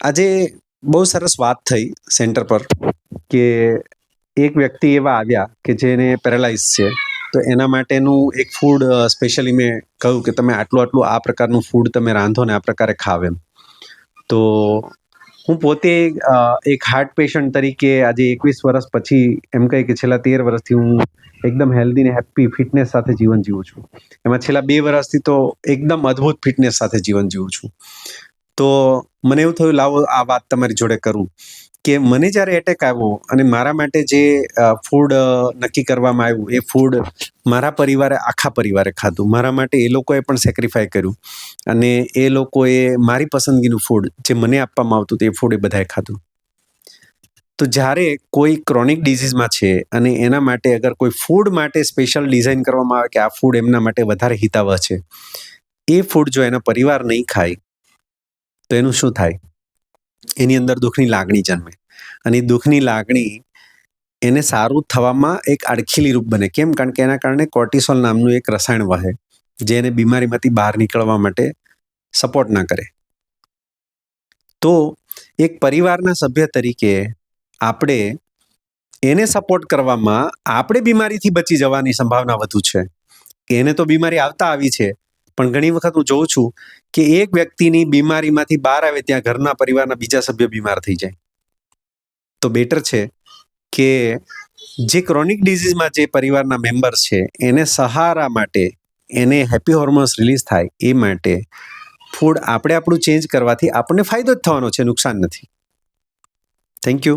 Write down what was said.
આજે બહુ સરસ વાત થઈ સેન્ટર પર કે એક વ્યક્તિ એવા આવ્યા કે જેને પેરાલાઇઝ છે. તો એના માટેનું એક ફૂડ સ્પેશિયલી મેં કહ્યું કે તમે આટલું આટલું આ પ્રકારનું ફૂડ તમે રાંધો ને આ પ્રકારે ખાવ એમ. તો હું પોતે એક હાર્ટ પેશન્ટ તરીકે આજે એકવીસ વર્ષ પછી એમ કહી કે છેલ્લા તેર વર્ષથી હું એકદમ હેલ્ધી ને હેપી ફિટનેસ સાથે જીવન જીવું છું. એમાં છેલ્લા બે વર્ષથી તો એકદમ અદ્ભુત ફિટનેસ સાથે જીવન જીવું છું. તો મને એવું થયું, લાવો આ વાત તમારી જોડે કરું. કે મને જ્યારે એટેક આવ્યો અને મારા માટે જે ફૂડ નક્કી કરવામાં આવ્યું, એ ફૂડ મારા પરિવારે, આખા પરિવારે ખાધું. મારા માટે એ લોકોએ પણ સેક્રિફાઈ કર્યું. અને એ લોકોએ મારી પસંદગીનું ફૂડ જે મને આપવામાં આવતું તે ફૂડ એ બધાએ ખાધું. તો જ્યારે કોઈ ક્રોનિક ડિઝીઝમાં છે અને એના માટે અગર કોઈ ફૂડ માટે સ્પેશિયલ ડિઝાઇન કરવામાં આવે કે આ ફૂડ એમના માટે વધારે હિતાવહ છે, એ ફૂડ જો એનો પરિવાર નહીં ખાય તો એનું શું થાય? એની અંદર દુઃખની લાગણી જન્મે. અને એ દુઃખની લાગણી એને સારું થવામાં એક અડખીલી રૂપ બને. કેમ? કારણ કે એના કારણે કોર્ટિસોલ નામનું એક રસાયણ વહે, જે એને બીમારીમાંથી બહાર નીકળવા માટે સપોર્ટ ના કરે. તો એક પરિવારના સભ્ય તરીકે આપણે એને સપોર્ટ કરવામાં આપણે બીમારીથી બચી જવાની સંભાવના વધુ છે. કે એને તો બીમારી આવતા આવી છે પણ ઘણી વખત હું જોઉં છું કે એક વ્યક્તિની બીમારીમાંથી બહાર આવે ત્યાં ઘરના પરિવારના બીજા સભ્ય બીમાર થઈ જાય. તો બેટર છે કે જે ક્રોનિક ડિઝીઝમાં જે પરિવારના મેમ્બર્સ છે, એને સહારા માટે એને હેપી હોર્મોન્સ રિલીઝ થાય એ માટે ફૂડ આપણે આપણું ચેન્જ કરવાથી આપણને ફાયદો જ થવાનો છે, નુકસાન નથી. Thank you.